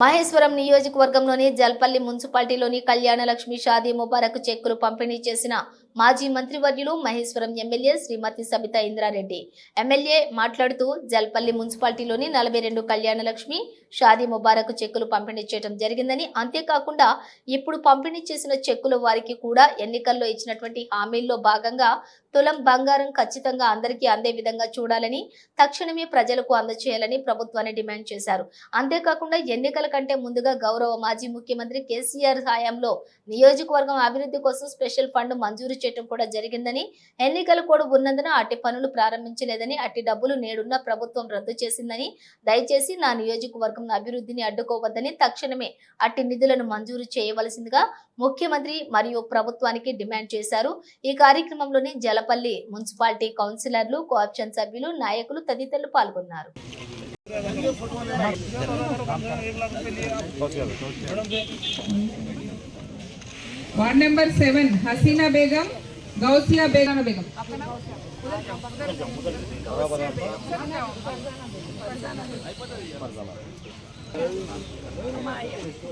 మహేశ్వరం నియోజకవర్గంలోని జల్పల్లి మున్సిపాలిటీలోని కళ్యాణ లక్ష్మి షాదీ ముబారక్ చెక్కులు పంపిణీ చేసిన మాజీ మంత్రివర్యులు మహేశ్వరం ఎమ్మెల్యే శ్రీమతి సబిత ఇంద్రారెడ్డి. ఎమ్మెల్యే మాట్లాడుతూ జల్పల్లి మున్సిపాలిటీలోని నలభై రెండు కళ్యాణలక్ష్మి షాదీ ముబారక్ చెక్కులు పంపిణీ చేయడం జరిగిందని అంతేకాకుండా ఇప్పుడు పంపిణీ చేసిన చెక్కుల వారికి కూడా ఎన్నికల్లో ఇచ్చినటువంటి హామీల్లో భాగంగా తులం బంగారం ఖచ్చితంగా అందరికీ అందే విధంగా చూడాలని తక్షణమే ప్రజలకు అందచేయాలని ప్రభుత్వాన్ని డిమాండ్ చేశారు. అంతేకాకుండా ఎన్నికల కంటే ముందుగా గౌరవ మాజీ ముఖ్యమంత్రి కేసీఆర్ హయాంలో నియోజకవర్గం అభివృద్ధి కోసం స్పెషల్ ఫండ్ మంజూరు చేయడం కూడా జరిగిందని ఎన్నికల కూడా ఉన్నందున అట్టి పనులు ప్రారంభించలేదని అట్టి డబ్బులు నేడున్న ప్రభుత్వం రద్దు చేసిందని దయచేసి నా నియోజకవర్గం అభివృద్ధిని అడ్డుకోవద్దని తక్షణమే అట్టి నిధులను మంజూరు చేయవలసిందిగా ముఖ్యమంత్రి మరియు ప్రభుత్వానికి డిమాండ్ చేశారు. ఈ కార్యక్రమంలోని జలపల్లి మున్సిపాలిటీ కౌన్సిలర్లు కోఆప్షన్ సభ్యులు నాయకులు తదితరులు పాల్గొన్నారు. ward number seven Haseena Begum Gousia Begum Begum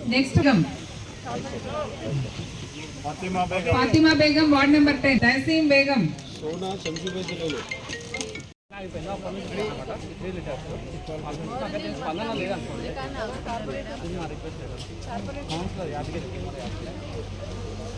next gum Fatima Begum ward number ten Tahseem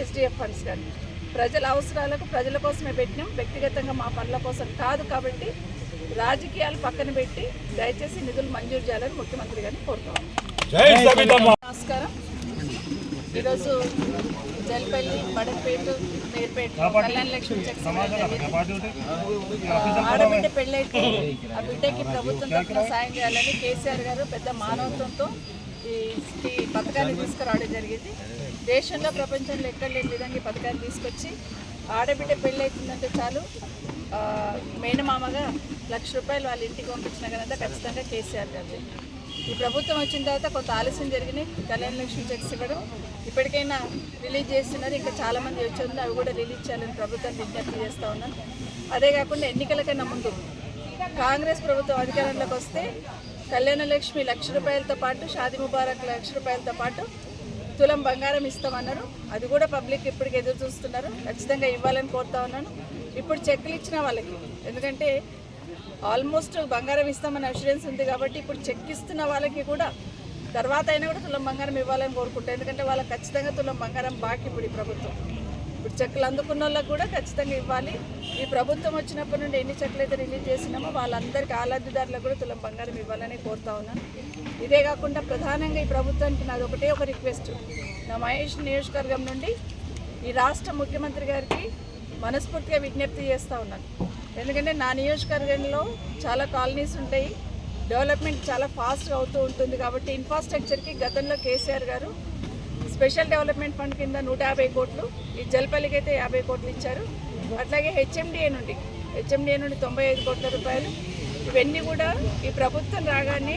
SDF funds కానీ. ప్రజల అవసరాలకు ప్రజల కోసమే పెట్టినాం. వ్యక్తిగతంగా మా పనుల కోసం కాదు కాబట్టి రాజకీయాలు పక్కన పెట్టి దయచేసి నిధులు మంజూరు చేయాలని ముఖ్యమంత్రి గారిని కోరుతున్నాం. నమస్కారం. ఈరోజు జల్పల్లి బడపేట నేర్పేట కళ్యాణ లక్ష్మి చెక్ ఆడబిడ్డ పెళ్ళైతే ఆ బిడ్డకి ప్రభుత్వం తరఫున సాయం చేయాలని కేసీఆర్ గారు పెద్ద మానవత్వంతో ఈ ఈ పథకాన్ని తీసుకురావడం జరిగింది. దేశంలో ప్రపంచంలో ఎక్కడ లేని విధంగా ఈ పథకాన్ని తీసుకొచ్చి ఆడబిడ్డ పెళ్ళైతుందంటే చాలు. మేనమామగా లక్ష రూపాయలు వాళ్ళ ఇంటికి పంపించిన ఘనత ఖచ్చితంగా కేసీఆర్ గారి ఈ ప్రభుత్వం వచ్చిన తర్వాత కొంత ఆలస్యం జరిగినాయి. కళ్యాణ లక్ష్మి చెక్స్ ఇవ్వడం. ఇప్పటికైనా రిలీజ్ చేస్తున్నారు. ఇంకా చాలామంది వచ్చింది అవి కూడా రిలీజ్ చేయాలని ప్రభుత్వం విజ్ఞప్తి చేస్తూ ఉన్నాను అదే కాకుండా ఎన్నికల కన్నా ముందు కాంగ్రెస్ ప్రభుత్వం అధికారంలోకి వస్తే కళ్యాణ లక్ష్మి లక్ష రూపాయలతో పాటు షాది ముబారక్ లక్ష రూపాయలతో పాటు తులం బంగారం ఇస్తామన్నారు. అది కూడా పబ్లిక్ ఇప్పటికి ఎదురు చూస్తున్నారు. ఖచ్చితంగా ఇవ్వాలని కోరుతా ఉన్నాను. ఇప్పుడు చెక్కులు ఇచ్చిన వాళ్ళకి. ఎందుకంటే ఆల్మోస్ట్ బంగారం ఇస్తామని అష్యూరెన్స్ ఉంది కాబట్టి ఇప్పుడు చెక్ ఇస్తున్న వాళ్ళకి కూడా తర్వాత అయినా కూడా తులం బంగారం ఇవ్వాలని కోరుకుంటాను ఎందుకంటే వాళ్ళకి ఖచ్చితంగా తులం బంగారం బాకీ ఇప్పుడు ఈ ప్రభుత్వం. ఇప్పుడు చెక్కులు అందుకున్న వాళ్ళకి కూడా ఖచ్చితంగా ఇవ్వాలి. ఈ ప్రభుత్వం వచ్చినప్పటి నుండి ఎన్ని చెక్కులు అయితే రిలీజ్ చేసినామో వాళ్ళందరికీ ఆలబ్ధిదారులకు కూడా తులం బంగారం ఇవ్వాలని కోరుతా ఉన్నాను. ఇదే కాకుండా ప్రధానంగా ఈ ప్రభుత్వానికి నాది ఒకటే ఒక రిక్వెస్ట్. నా మహేష్ నియోజకవర్గం నుండి ఈ రాష్ట్ర ముఖ్యమంత్రి గారికి మనస్ఫూర్తిగా విజ్ఞప్తి చేస్తూ ఉన్నాను. ఎందుకంటే నా నియోజకవర్గంలో చాలా కాలనీస్ ఉంటాయి. డెవలప్మెంట్ చాలా ఫాస్ట్గా అవుతూ ఉంటుంది కాబట్టి ఇన్ఫ్రాస్ట్రక్చర్కి గతంలో కేసీఆర్ గారు స్పెషల్ డెవలప్మెంట్ ఫండ్ కింద నూట యాభై కోట్లు ఈ జల్పల్లికి అయితే యాభై కోట్లు ఇచ్చారు. అట్లాగే హెచ్ఎండిఏ నుండి హెచ్ఎండిఏ నుండి తొంభై ఐదు కోట్ల రూపాయలు. ఇవన్నీ కూడా ఈ ప్రభుత్వం రాగానే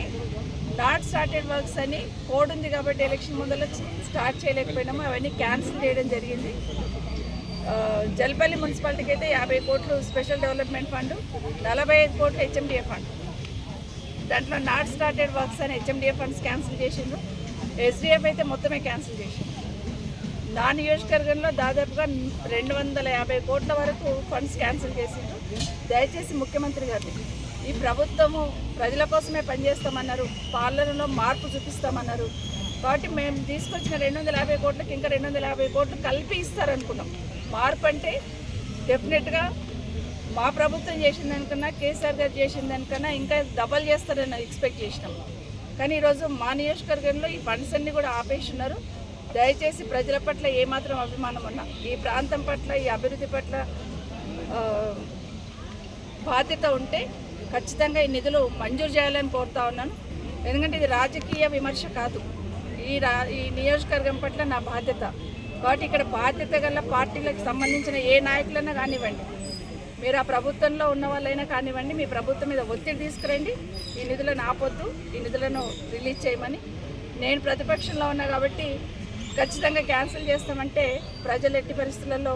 నాట్ స్టార్టెడ్ వర్క్స్ అని కోడ్ ఉంది కాబట్టి ఎలక్షన్ ముందర స్టార్ట్ చేయలేకపోయినాము. అవన్నీ క్యాన్సిల్ చేయడం జరిగింది. జల్పల్లి మున్సిపాలిటీకి అయితే యాభై కోట్లు స్పెషల్ డెవలప్మెంట్ ఫండ్ నలభై ఐదు కోట్లు హెచ్ఎండిఏ ఫండ్. దాంట్లో నాట్ స్టార్టెడ్ వర్క్స్ అని హెచ్ఎండిఏ ఫండ్స్ క్యాన్సిల్ చేసిండ్రు. ఎస్డిఎఫ్ అయితే మొత్తమే క్యాన్సిల్ చేసింది నా నియోజకవర్గంలో దాదాపుగా రెండు వందల యాభై కోట్ల వరకు ఫండ్స్ క్యాన్సిల్ చేసిండ్రు. దయచేసి ముఖ్యమంత్రి గారిని ఈ ప్రభుత్వము ప్రజల కోసమే పనిచేస్తామన్నారు. పాలనలో మార్పు చూపిస్తామన్నారు. కాబట్టి మేము తీసుకొచ్చిన రెండు వందల యాభై కోట్లకి ఇంకా రెండు వందల యాభై కోట్లు కలిపి ఇస్తారనుకున్నాం. మార్పు అంటే డెఫినెట్గా మా ప్రభుత్వం చేసిందనికన్నా కేసీఆర్ గారు చేసిందనికన్నా ఇంకా డబల్ చేస్తారని ఎక్స్పెక్ట్ చేసినాం. కానీ ఈరోజు మా నియోజకవర్గంలో ఈ ఫండ్స్ అన్ని కూడా ఆపేసి ఉన్నారు దయచేసి ప్రజల పట్ల ఏమాత్రం అభిమానం ఉన్నా ఈ ప్రాంతం పట్ల ఈ అభివృద్ధి పట్ల బాధ్యత ఉంటే ఖచ్చితంగా ఈ నిధులు మంజూరు చేయాలని కోరుతా ఉన్నాను. ఎందుకంటే ఇది రాజకీయ విమర్శ కాదు. ఈ రా ఈ నియోజకవర్గం పట్ల నా బాధ్యత. కాబట్టి ఇక్కడ బాధ్యత గల పార్టీలకు సంబంధించిన ఏ నాయకులైనా కానివ్వండి మీరు ఆ ప్రభుత్వంలో ఉన్న వాళ్ళైనా కానివ్వండి మీ ప్రభుత్వం మీద ఒత్తిడి తీసుకురండి. ఈ నిధులను ఆపొద్దు ఈ నిధులను రిలీజ్ చేయమని. నేను ప్రతిపక్షంలో ఉన్నా కాబట్టి ఖచ్చితంగా క్యాన్సిల్ చేస్తామంటే ప్రజలు ఎట్టి పరిస్థితులలో